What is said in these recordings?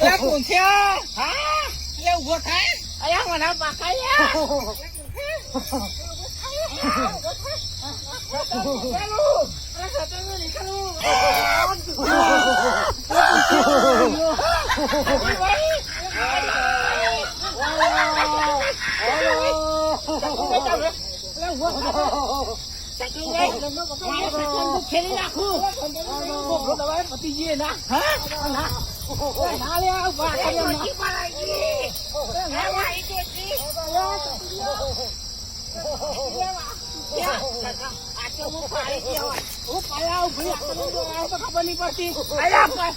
Lá cùng xe hả leo vượt hả ai ăn mà nó bạc cái á તો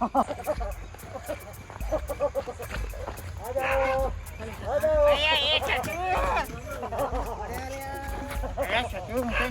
Ha ha ha! કોઈ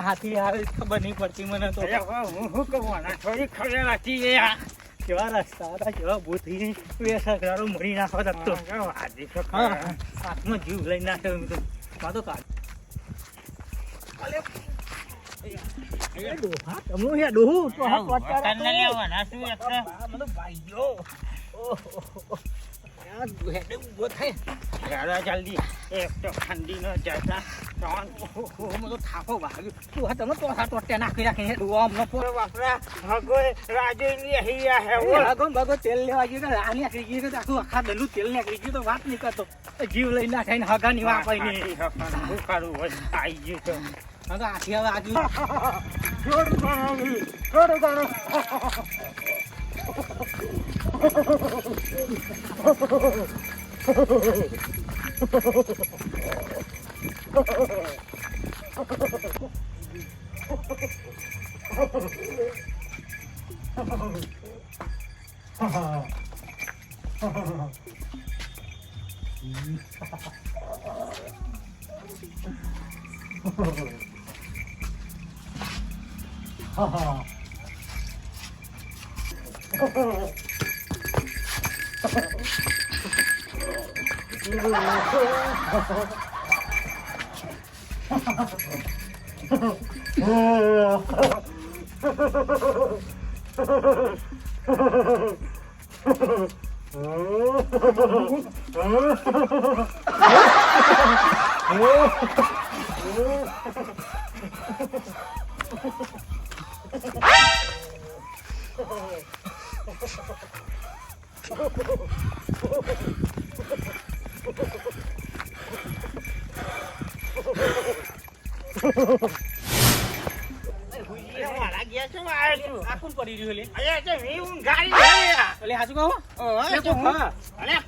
હાથી આવે ખબર નહીં પડતી મને તો કેવા રસ્તા હતા કેવા ભૂતી વેસકરારો મરી નાખો તો હાથમાં જીવ લઈ નાખ્યો તો કાઢ જલ્દી એક તો ઠંડી નો તો હા ની હે ભગવાન ભગવાન તેલ નીકળી ગયું તો વાત નહીં જીવ લઈ નાખાય ને હગાની વાપાય નહીં શું કરવું હોય આવી ગયું તો Oh. Ha ha ha ha!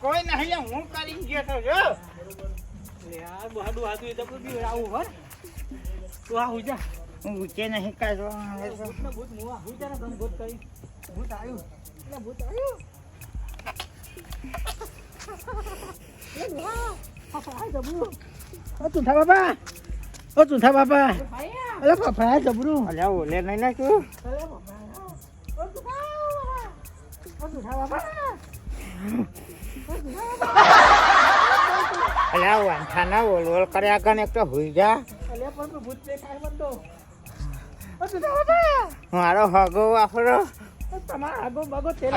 કોઈ નહીં હું કરીને ગયો જો. બહાડું આદુ એ તો બધી આવું હો તું આ હુઈ જા હું ઊંચે નહીં કાઢવા ભૂત મુવા ને તમે ભૂત કરી ભૂત આવ્યું ઓ ચૂંઠા બાપા ઓ ચૂંઠા બાપા અલે ફફડાય જબરું અલ્યા ઓલે નહીં નાખ્યું અલે વાંઠાના ઓલ ઓલ કર્યા કને એક તો હુઈ જા અલે પણ ભૂત દેખાય બાપા મારો હગો વાપરો તમારા આગો બાગો તેલ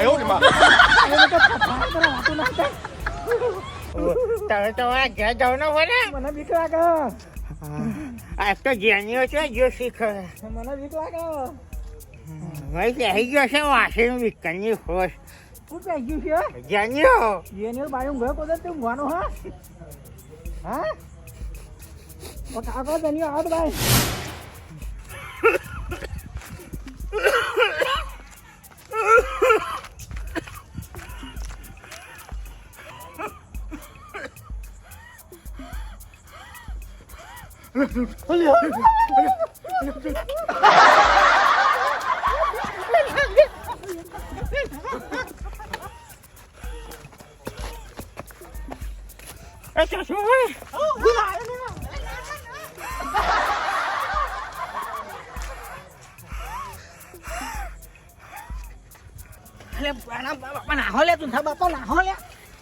તમે તો મારા ઘેર જાવ ને બોલે મને બીક લાગે. આ તો જેનીઓ છે જો શીખ મને બીક લાગે. ભાઈ બેસી ગયો છે વાસી વિકનની ખોશ શું થઈ ગયું છે? જેનીઓ? જેનીઓ બાયું ગયો કોદર તું ઊંઘવાનો હા? હા? કાકો જની આવ ભાઈ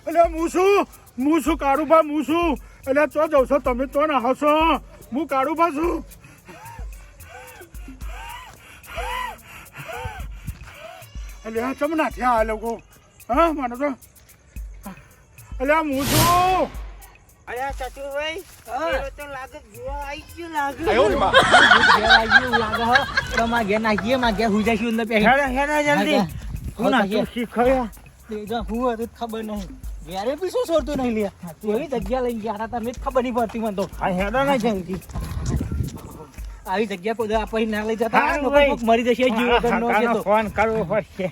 એટલે હું શું કાળુભા શું એટલે ચો છો? તમે તો ના હસો હું કાઢું પાછું એટલે આ ચમ ના થયા આ લોકો? હા મને તો. એટલે આ હું છું? અલ્યા ચતુરભાઈ તો લાગે જોવા આવી ગયો લાગે. આયો રે માં. ઘેર આવી ગયું લાગે હો તો માં ઘેર નાખીએ માં ઘેર હુઈ જઈશું અંદર પેહી હેડો હેડો જલ્દી હું હું હતું ખબર નહીં ઘેરે બી શું છોડતું નહીં લે એવી જગ્યા લઈને ગયા હતા તમે ખબર નહીં પડતી મને તો. આ હેડા ના જલ્દી. આવી જગ્યા કોઈ આપણને ના લઈ જતા મરી જશે જીવ વગરનો છે તો ફોન કરવો પડશે.